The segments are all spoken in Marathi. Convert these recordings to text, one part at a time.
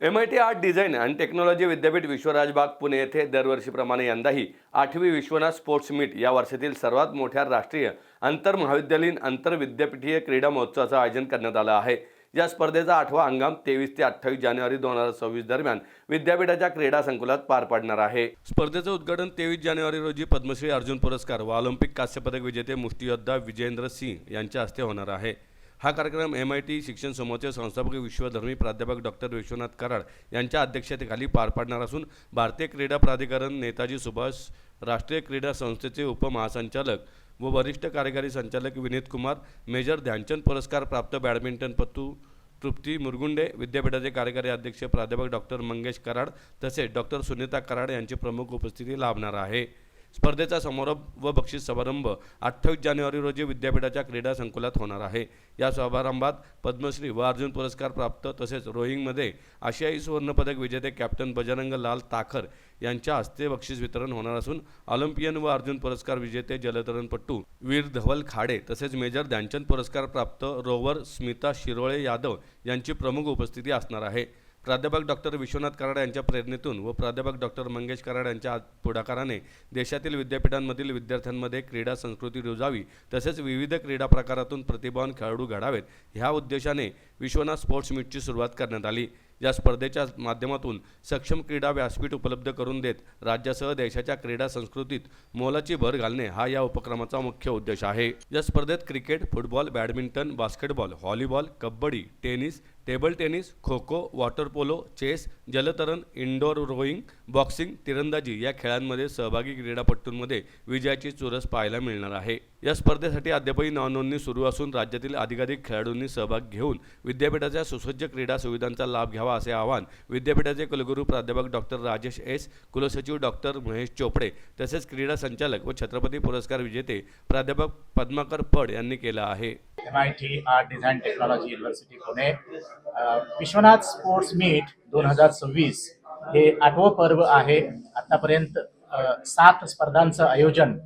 M I T art design आणि टेक्नॉलॉजी विद्यापीठ विश्वराज बाग पुणे येथे दरवर्षीप्रमाणे यंदाही आठवी विश्वनाथ स्पोर्ट्स मीट या वर्षातील सर्वात मोठ्या राष्ट्रीय आंतर महाविद्यालयीन आंतर विद्यापीठीय क्रीडा महोत्सवाचं आयोजन करण्यात आलं आहे. या स्पर्धेचा आठवा हंगाम तेवीस ते अठ्ठावीस जानेवारी दोन हजार सव्वीस दरम्यान विद्यापीठाच्या क्रीडा संकुलात पार पडणार आहे. स्पर्धेचं उद्घाटन तेवीस जानेवारी रोजी पद्मश्री अर्जुन पुरस्कार व ऑलिम्पिक कांस्यपदक विजेते मुष्टियोद्धा विजेंद्र सिंह यांच्या हस्ते होणार आहे. हा कार्यक्रम एम आय टी शिक्षण समूहाचे संस्थापक विश्वधर्मी प्राध्यापक डॉक्टर विश्वनाथ कराड यांच्या अध्यक्षतेखाली पार पाडणार असून भारतीय क्रीडा प्राधिकरण नेताजी सुभाष राष्ट्रीय क्रीडा संस्थेचे उपमहासंचालक व वरिष्ठ कार्यकारी संचालक विनीत कुमार मेजर ध्यानचंद पुरस्कार प्राप्त बॅडमिंटनपटू तृप्ती मुरगुंडे विद्यापीठाचे कार्यकारी अध्यक्ष प्राध्यापक डॉक्टर मंगेश कराड तसेच डॉक्टर सुनीता कराड यांची प्रमुख उपस्थिती लाभणार आहे. स्पर्धेचा समारोप व बक्षीस समारंभ अठ्ठावीस जानेवारी रोजी विद्यापीठाच्या क्रीडा संकुलात होणार आहे. या समारंभात पद्मश्री व अर्जुन पुरस्कार प्राप्त तसेच रोईंगमध्ये आशियाई सुवर्णपदक विजेते कॅप्टन बजरंग लाल ताखर यांच्या हस्ते बक्षीस वितरण होणार असून ऑलिम्पियन व अर्जुन पुरस्कार विजेते जलतरणपटू वीर धवल खाडे तसेच मेजर ध्यानचंद पुरस्कार प्राप्त रोवर स्मिता शिरोळे यादव यांची प्रमुख उपस्थिती असणार आहे. प्राध्यापक डॉक्टर विश्वनाथ कराड यांच्या प्रेरणेतून व प्राध्यापक डॉक्टर मंगेश कराड यांच्या पुढाकाराने देशातील विद्यापीठांमधील विद्यार्थ्यांमध्ये क्रीडा संस्कृती रुजावी तसेच विविध क्रीडा प्रकारातून प्रतिभावान खेळाडू घडावेत ह्या उद्देशाने विश्वनाथ स्पोर्ट्स मीटची सुरुवात करण्यात आली. या स्पर्धेच्या माध्यमातून सक्षम क्रीडा व्यासपीठ उपलब्ध करून देत राज्यासह देशाच्या क्रीडा संस्कृतीत मोलाची भर घालणे हा या उपक्रमाचा मुख्य उद्देश आहे. या स्पर्धेत cricket football badminton basketball volleyball kabaddi tennis table tennis kho kho water polo chess जलतरण इंडोर रोईंग बॉक्सिंग तिरंदाजी या खेळांमध्ये सहभागी क्रीडापटूंमध्ये विजयाची चुरस पाहायला मिळणार आहे. या स्पर्धेसाठी अद्यापही नावनोंदणी सुरू असून राज्यातील अधिकाधिक खेळाडूंनी सहभाग घेऊन विद्यापीठाच्या सुसज्ज क्रीडा सुविधांचा लाभ घ्यावा असे आवाहन विद्यापीठाचे कुलगुरू प्राध्यापक डॉक्टर राजेश एस कुलसचिव डॉक्टर महेश चोपडे तसेच क्रीडा संचालक व छत्रपती पुरस्कार विजेते प्राध्यापक पद्माकर पड यांनी केलं आहे. M I T art design technology university Pune Vishwanath sports meet दोन हजार सव्वीस हे आठवं पर्व आहे. आतापर्यंत सात स्पर्धांचं आयोजन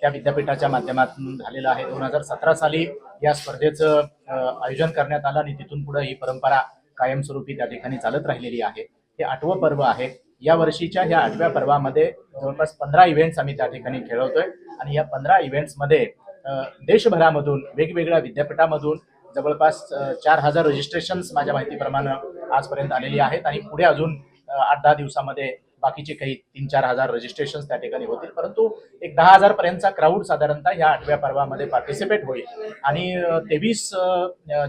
त्या विद्यापीठाच्या माध्यमातून झालेलं आहे. दोन हजार सतरा साली या स्पर्धेचं आयोजन करण्यात आलं आणि तिथून पुढे ही परंपरा कायमस्वरूपी त्या ठिकाणी चालत राहिलेली आहे. हे आठवं पर्व आहे. या वर्षीच्या ह्या आठव्या पर्वामध्ये जवळपास पंधरा इव्हेंट्स आम्ही त्या ठिकाणी खेळवतोय आणि या पंधरा इव्हेंट्समध्ये देशभरामधून वेगवेगळ्या विद्यापीठामधून जवळपास चार हजार रजिस्ट्रेशन्स माझ्या माहितीप्रमाणे आजपर्यंत आलेली आहेत आणि पुढे अजून आठ दहा दिवसामध्ये बाकीचे काही तीन चार हजार रजिस्ट्रेशन त्या ठिकाणी होतील. परंतु एक दहा हजार पर्यंतचा क्राऊड साधारणतः या आठव्या पर्वामध्ये पार्टिसिपेट होईल. आणि तेवीस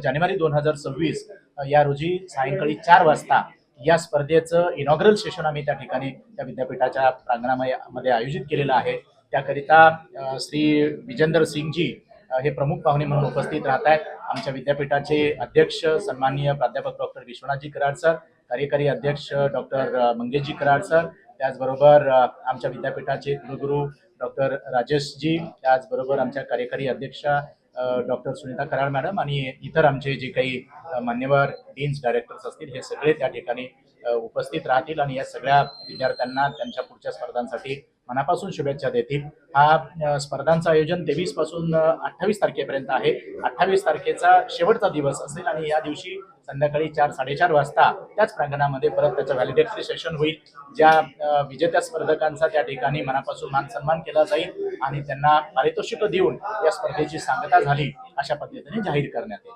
जानेवारी दोन हजार सव्वीस या रोजी सायंकाळी चार वाजता या स्पर्धेचं इनॉग्रल सेशन आम्ही त्या ठिकाणी त्या विद्यापीठाच्या प्रांगणामध्ये आयोजित केलेलं आहे. त्याकरिता श्री विजेंदर सिंगजी हे प्रमुख पाहुणे म्हणून उपस्थित राहत आहेत. आमच्या विद्यापीठाचे अध्यक्ष सन्माननीय प्राध्यापक डॉक्टर विश्वनाथजी कराड सर कार्यकारी अध्यक्ष डॉक्टर मंगेशजी कराड सर त्याचबरोबर आमच्या विद्यापीठाचे कुलगुरू डॉक्टर राजेशजी त्याचबरोबर आमच्या कार्यकारी अध्यक्ष डॉक्टर सुनीता कराड मॅडम आणि इतर आमचे जे काही मान्यवर डीन्स डायरेक्टर्स असतील हे सगळे त्या ठिकाणी उपस्थित राहतील आणि या सगळ्या विद्यार्थ्यांना त्यांच्या पुढच्या स्पर्धांसाठी मनापासून शुभेच्छा देतील. हा स्पर्धांचं आयोजन तेवीसपासून अठ्ठावीस तारखेपर्यंत आहे. अठ्ठावीस तारखेचा शेवटचा दिवस असेल आणि या दिवशी संध्याकाळी चार साडेचार वाजता त्याच प्रांगणामध्ये परत त्याचं व्हॅलिडेटरी सेशन होईल ज्या विजेत्या स्पर्धकांचा त्या ठिकाणी मनापासून मान सन्मान केला जाईल आणि त्यांना पारितोषिक देऊन या स्पर्धेची सांगता झाली अशा पद्धतीने जाहीर करण्यात येईल.